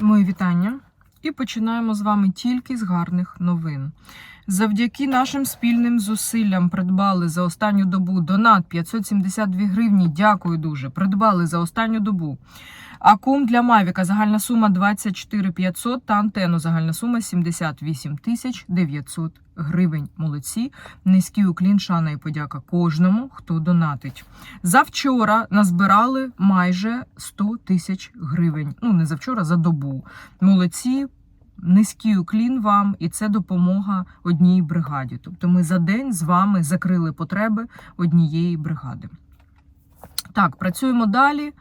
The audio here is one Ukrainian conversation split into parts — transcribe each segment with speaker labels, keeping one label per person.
Speaker 1: Мої вітання. І починаємо з вами тільки з гарних новин. Завдяки нашим спільним зусиллям придбали за останню добу донат 572 гривні. Дякую дуже. Придбали за останню добу. Акум для Мавіка загальна сума 24 500 та антенну загальна сума 78 тисяч 900 гривень. Молодці. Низький уклін, шана і подяка кожному, хто донатить. Завчора назбирали майже 100 тисяч гривень. Ну, не завчора, за добу. Молодці. Низький уклін вам, і це допомога одній бригаді. Тобто ми за день з вами закрили потреби однієї бригади. Так, працюємо далі.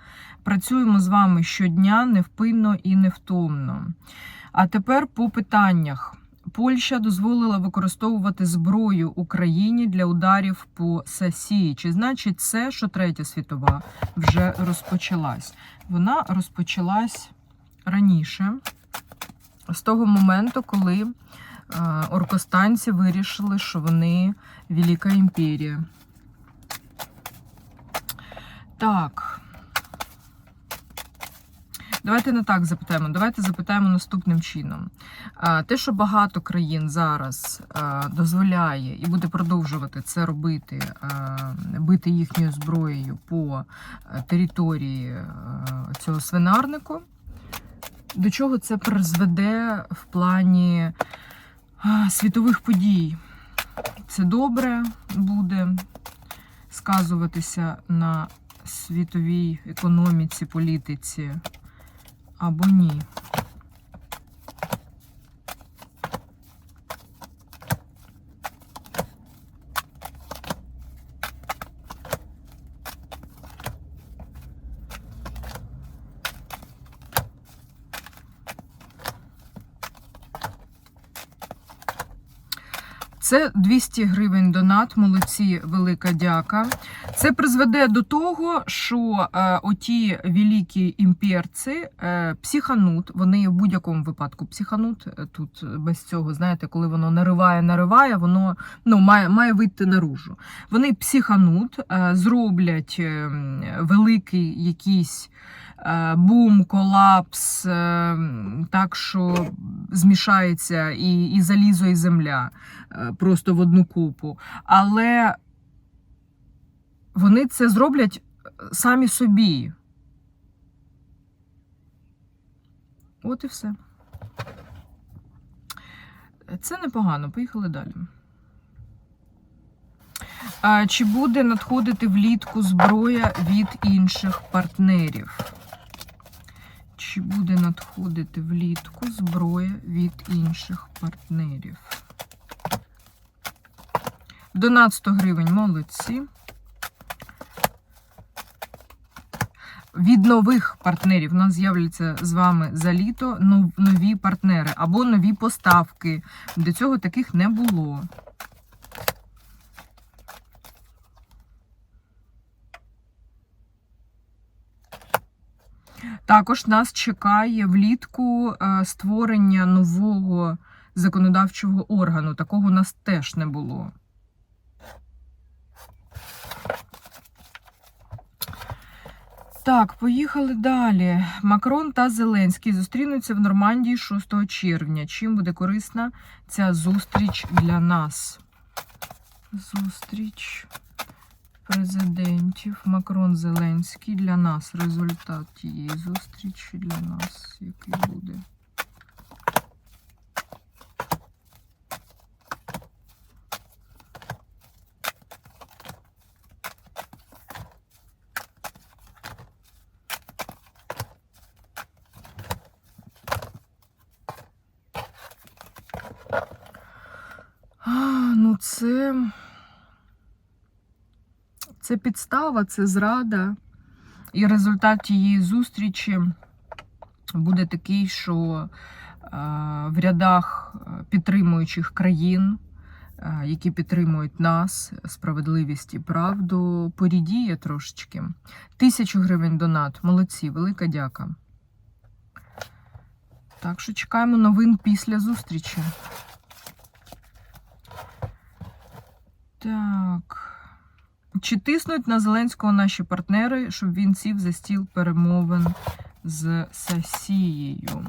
Speaker 1: Працюємо з вами щодня невпинно і невтомно. А тепер по питаннях. Польща дозволила використовувати зброю Україні для ударів по Сасії. Чи значить це, що третя світова вже розпочалась? Вона розпочалась раніше, з того моменту, коли е, оркостанці вирішили, що вони Велика імперія. Так. Давайте не так запитаємо. Давайте запитаємо наступним чином. Те, що багато країн зараз дозволяє і буде продовжувати це робити, бити їхньою зброєю по території цього свинарнику, до чого це призведе в плані світових подій? Це добре буде сказуватися на світовій економіці, політиці або ні. Це 200 гривень донат, молодці, велика дяка. Це призведе до того, що е, оті великі імперці е, психанут, вони в будь-якому випадку психанут. е, Тут без цього, знаєте, коли воно нариває, нариває, воно ну, має, має вийти наружу. Вони психанут, е, зроблять е, великий якийсь е, бум, колапс, е, так що змішається і, і залізо, і земля е, просто в одну купу. Але вони це зроблять е, самі собі. От і все. Це непогано. Поїхали далі. Чи буде надходити влітку зброя від інших партнерів? Чи буде надходити влітку зброя від інших партнерів? Донат 100 гривень, молодці. Від нових партнерів у нас з'являться з вами за літо нові партнери або нові поставки. До цього таких не було. Також нас чекає влітку е, створення нового законодавчого органу. Такого у нас теж не було. Так, поїхали далі. Макрон та Зеленський зустрінуться в Нормандії 6 червня. Чим буде корисна ця зустріч для нас? Зустріч президентів Макрон Зеленський для нас. Результат тієї зустрічі для нас, який буде. А, ну це. Це підстава, це зрада. І результат тієї зустрічі буде такий, що е, в рядах е, підтримуючих країн, е, які підтримують нас, справедливість і правду, порідіє трошечки. Тисячу гривень донат. Молодці, велика дяка. Так що чекаємо новин після зустрічі. Так. Чи тиснуть на Зеленського наші партнери, щоб він сів за стіл перемовин з Сесією.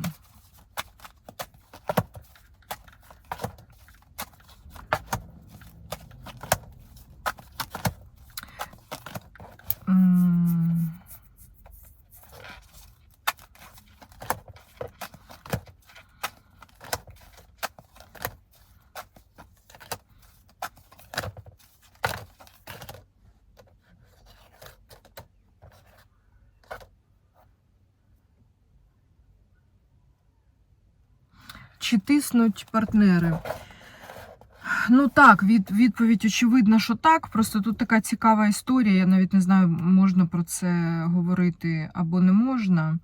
Speaker 1: Чи тиснуть партнери? Ну так, від, відповідь очевидна, що так. Просто тут така цікава історія. Я навіть не знаю, можна про це говорити або не можна.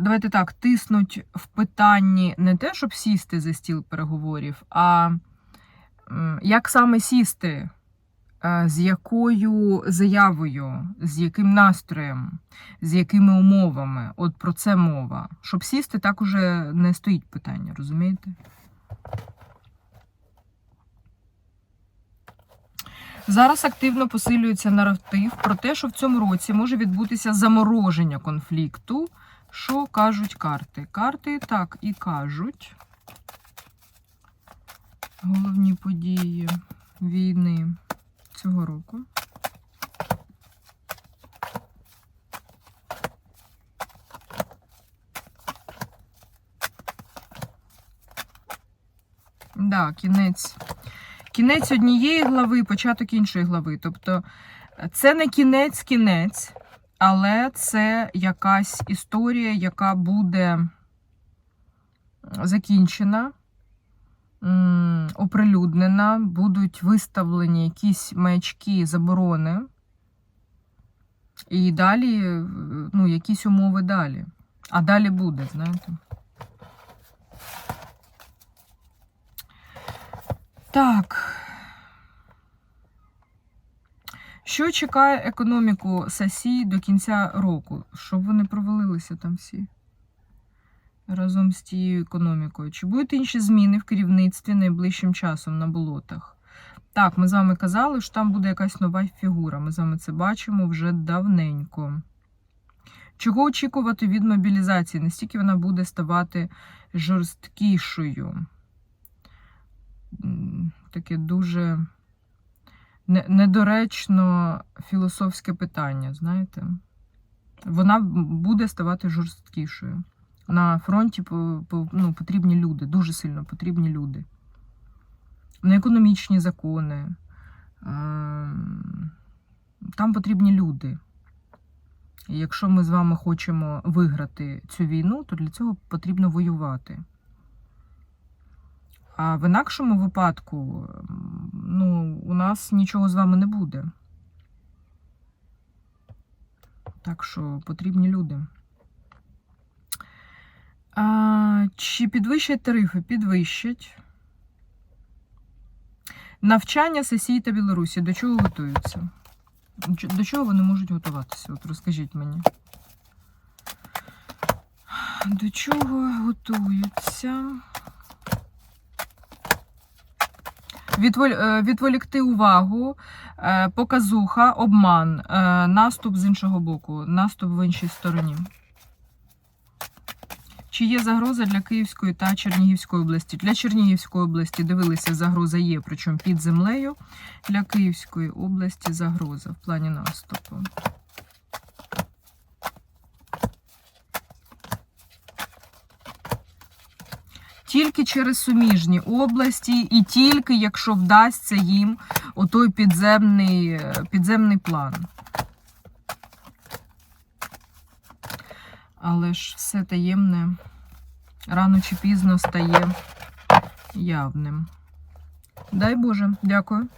Speaker 1: Давайте так, тиснуть в питанні не те, щоб сісти за стіл переговорів, а як саме сісти, з якою заявою, з яким настроєм, з якими умовами. От про це мова. Щоб сісти, так уже не стоїть питання, розумієте? Зараз активно посилюється наратив про те, що в цьому році може відбутися замороження конфлікту. Що кажуть карти? Карти так і кажуть. Головні події війни цього року. Да, кінець. Кінець однієї глави, початок іншої глави. Тобто це не кінець-кінець, але це якась історія, яка буде закінчена, оприлюднена, будуть виставлені якісь маячки заборони. І далі, е, ну, якісь умови далі. А далі буде, знаєте. Так. Що чекає економіку САСІ до кінця року? Щоб вони провалилися там всі разом з тією економікою. Чи будуть інші зміни в керівництві найближчим часом на болотах? Так, ми з вами казали, що там буде якась нова фігура. Ми з вами це бачимо вже давненько. Чого очікувати від мобілізації? Настільки вона буде ставати жорсткішою? Таке дуже недоречно філософське питання, знаєте? Вона буде ставати жорсткішою. На фронті ну, потрібні люди, дуже сильно потрібні люди. Не економічні закони. Ем, Там потрібні люди. І якщо ми з вами хочемо виграти цю війну, то для цього потрібно воювати. А в інакшому випадку, ну, у нас нічого з вами не буде. Так що потрібні люди. А, чи підвищать тарифи? Підвищать. Навчання сесії та Білорусі. До чого готуються? До чого вони можуть готуватися? От розкажіть мені. До чого готуються? Е, відволікти увагу, е, показуха, обман, е, наступ з іншого боку, наступ в іншій стороні. Чи є загроза для Київської та Чернігівської області? Для Чернігівської області дивилися, загроза є, причому під землею. Для Київської області загроза в плані наступу. Тільки через суміжні області, і тільки якщо вдасться їм отой підземний, підземний план. Але ж все таємне рано чи пізно стає явним. Дай Боже, дякую.